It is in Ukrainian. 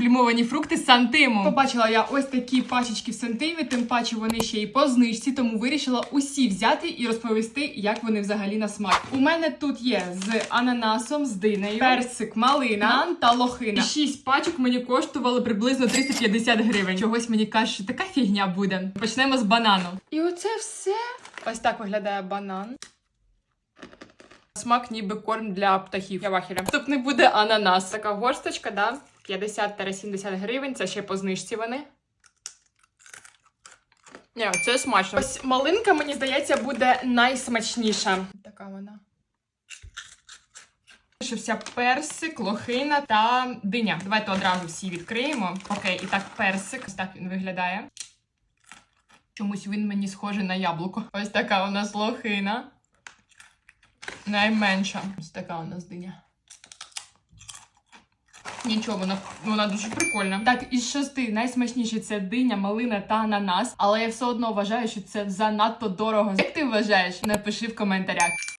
сублімовані фрукти з сантиму. Побачила я ось такі пачечки в сантимі, тим паче вони ще й по знижці, тому вирішила усі взяти і розповісти, як вони взагалі на смак. У мене тут є з ананасом, з динею, персик, малина, нан та лохина. Шість пачок мені коштували приблизно 350 гривень. Чогось мені кажуть, що така фігня буде. Почнемо з банану. І оце все. Ось так виглядає банан. Смак ніби корм для птахів. Я вахіля. Наступний буде ананас. Така горсточка, да? 50-70 гривень. Це ще по знижці вони. Ні, це смачно. Ось малинка, мені здається, буде найсмачніша. Така вона. Що вся персик, лохина та диня. Давайте одразу всі відкриємо. Окей, і так персик. Ось так він виглядає. Чомусь він мені схожий на яблуко. Ось така у нас лохина. Найменша. Ось така у нас диня. Нічого, вона, вона дуже прикольна. Так, із шести найсмачніше це диня, малина та ананас. Але я все одно вважаю, що це занадто дорого. Як ти вважаєш? Напиши в коментарях.